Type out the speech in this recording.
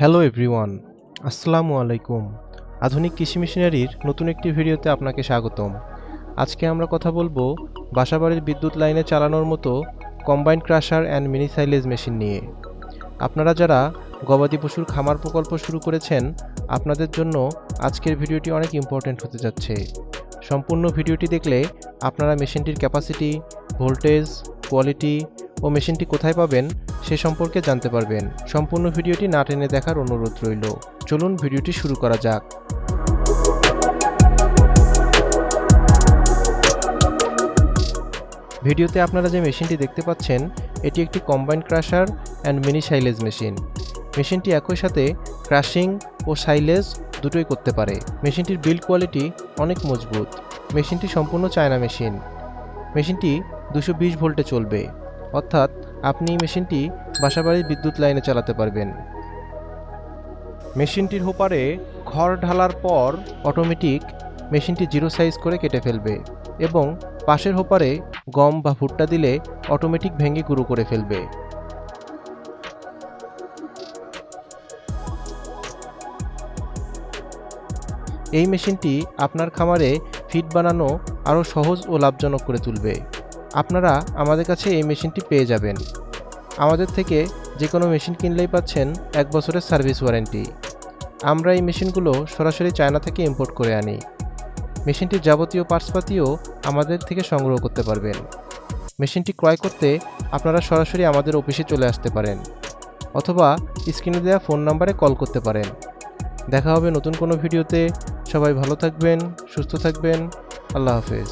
Hello everyone আসসালামু আলাইকুম। আধুনিক কৃষি মেশিনারির নতুন একটি ভিডিওতে আপনাকে স্বাগতম। আজকে আমরা কথা বলব বাসাবাড়ির বিদ্যুৎ লাইনে চালানোর মতো combined crusher and mini silage machine নিয়ে। আপনারা যারা গবাদি পশুর খামার প্রকল্প শুরু করেছেন, আপনাদের জন্য আজকের ভিডিওটি অনেক ইম্পর্ট্যান্ট হতে যাচ্ছে। সম্পূর্ণ ভিডিওটি দেখলে আপনারা মেশিনটির ক্যাপাসিটি ভোল্টেজ কোয়ালিটি ও মেশিনটি কোথায় পাবেন সে সম্পর্কে জানতে পারবেন। সম্পূর্ণ ভিডিওটি না টেনে দেখার অনুরোধ রইল। চলুন ভিডিওটি শুরু করা যাক। ভিডিওতে আপনারা যে মেশিনটি দেখতে পাচ্ছেন, এটি একটি combine crusher and mini silage machine মেশিনটি একই সাথে ক্রাশিং ও সাইলেজ দুটোই করতে পারে। মেশিনটির বিল্ড কোয়ালিটি অনেক মজবুত। মেশিনটি সম্পূর্ণ চায়না মেশিন মেশিনটি দুশো ভোল্টে চলবে। অর্থাৎ আপনি এই মেশিনটি বাসাবাড়ির বিদ্যুৎ লাইনে চালাতে পারবেন। মেশিনটির হোপারে খড় ঢালার পর অটোমেটিক মেশিনটি জিরো সাইজ করে কেটে ফেলবে এবং পাশের হোপারে গম বা ভুট্টা দিলে অটোমেটিক ভেঙে গুঁড়ো করে ফেলবে। এই মেশিনটি আপনার খামারে ফিড বানানো আরও সহজ ও লাভজনক করে তুলবে। আপনারা আমাদের কাছে এই মেশিনটি পেয়ে যাবেন। আমাদের থেকে যে কোনো মেশিন কিনলেই পাচ্ছেন এক বছরের সার্ভিস ওয়ারেন্টি। আমরা এই মেশিনগুলো সরাসরি চায়না থেকে ইম্পোর্ট করে আনি। মেশিনটির যাবতীয় পার্টসপাতিও আমাদের থেকে সংগ্রহ করতে পারবেন। মেশিনটি ক্রয় করতে আপনারা সরাসরি আমাদের অফিসে চলে আসতে পারেন অথবা স্ক্রিনে দেওয়া ফোন নাম্বারে কল করতে পারেন। দেখা হবে নতুন কোনো ভিডিওতে। সবাই ভালো থাকবেন, সুস্থ থাকবেন। আল্লাহ হাফেজ।